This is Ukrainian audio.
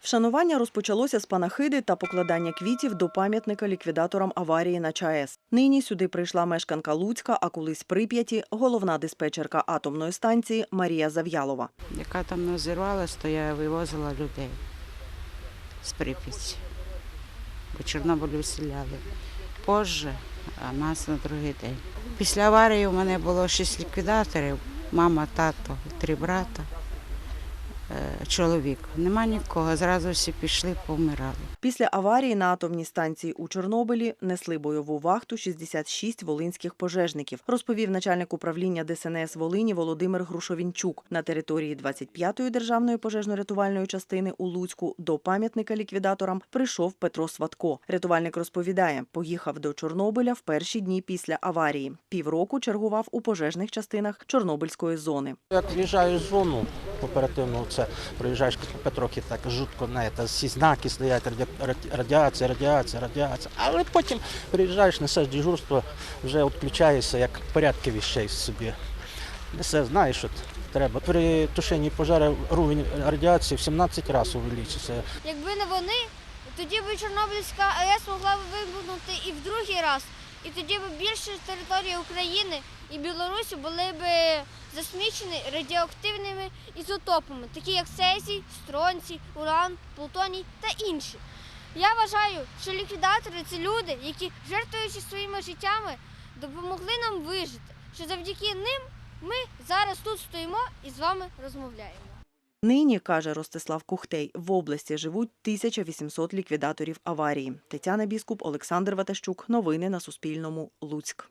Вшанування розпочалося з панахиди та покладання квітів до пам'ятника ліквідаторам аварії на ЧАЕС. Нині сюди прийшла мешканка Луцька, а колись Прип'яті, головна диспетчерка атомної станції Марія Зав'ялова. яка там не то я вивозила людей з Прип'яті. Бо Чорнобиль виселяли. Позже, а нас на другий день. Після аварії у мене було шість ліквідаторів, мама, тато, три брата, чоловік. Нема нікого, зразу всі пішли, помирали. Після аварії на атомній станції у Чорнобилі несли бойову вахту 66 волинських пожежників, розповів начальник управління ДСНС Волині Володимир Грушовінчук. На території 25-ї державної пожежно-рятувальної частини у Луцьку до пам'ятника ліквідаторам прийшов Петро Сватко. Рятувальник розповідає, поїхав до Чорнобиля в перші дні після аварії. Півроку чергував у пожежних частинах Чорнобильської зони. Як в'їжджаєш в зону оперативно, це проїжджаєш потрохи так жутко, знаєте, всі знаки стоять, раді- раді- радіація, радіація, радіація. Але потім приїжджаєш, несеш дежурство, вже відключаєшся, як порядки віщей собі. Несе, знаєш, що треба. При тушенні пожежі рівень радіації в 17 разів увеличиться. Якби не вони, тоді б Чорнобильська АЕС могла б вибухнути і в другий раз. І тоді б більше території України і Білорусі були б засмічені радіоактивними ізотопами, такі як цезій, стронцій, уран, плутоній та інші. Я вважаю, що ліквідатори це люди, які, жертвуючи своїми життями, допомогли нам вижити. Що завдяки ним ми зараз тут стоїмо і з вами розмовляємо. Нині, каже Ростислав Кухтей, в області живуть 1800 ліквідаторів аварії. Тетяна Біскуп, Олександр Ватащук. Новини на Суспільному. Луцьк.